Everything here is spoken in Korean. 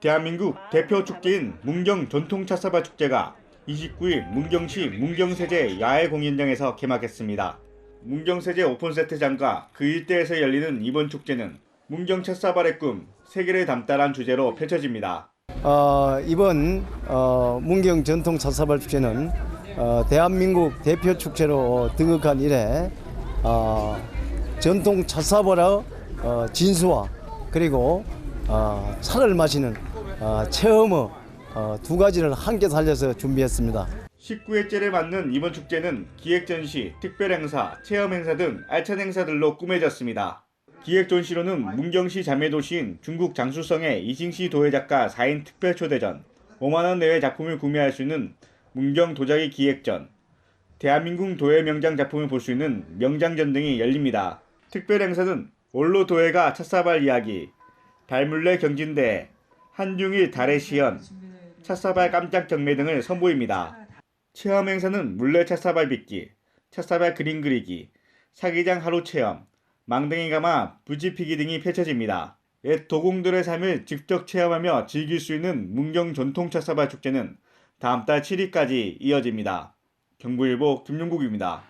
대한민국 대표 축제인 문경 전통 찻사발 축제가 29일 문경시 문경세제 야외 공연장에서 개막했습니다. 문경세제 오픈세트장과 그 일대에서 열리는 이번 축제는 문경 찻사발의 꿈 세계를 담다란 주제로 펼쳐집니다. 어, 이번 어, 문경 전통 찻사발 축제는 어, 대한민국 대표 축제로 등극한 이래 어, 전통 찻사발의 어, 진수와 그리고 어, 차를 마시는 어, 체험의 어, 두 가지를 함께 살려서 준비했습니다. 19회째를 맞는 이번 축제는 기획 전시, 특별 행사, 체험 행사 등 알찬 행사들로 꾸며졌습니다. 기획 전시로는 문경시 자매도시인 중국 장수성의 이싱시 도예작가 4인 특별 초대전, 5만원 내외 작품을 구매할 수 있는 문경 도자기 기획전, 대한민국 도예 명장 작품을 볼 수 있는 명장전 등이 열립니다. 특별 행사는 원로 도예가 찻사발 이야기, 달물레 경진대, 한중일 달의 시연, 찻사발 깜짝 경매 등을 선보입니다. 체험 행사는 물레 찻사발 빚기, 찻사발 그림 그리기, 사기장 하루 체험, 망댕이 가마, 부지 피기 등이 펼쳐집니다. 옛 도공들의 삶을 직접 체험하며 즐길 수 있는 문경 전통 찻사발 축제는 다음 달 7일까지 이어집니다. 경부일보 김용국입니다.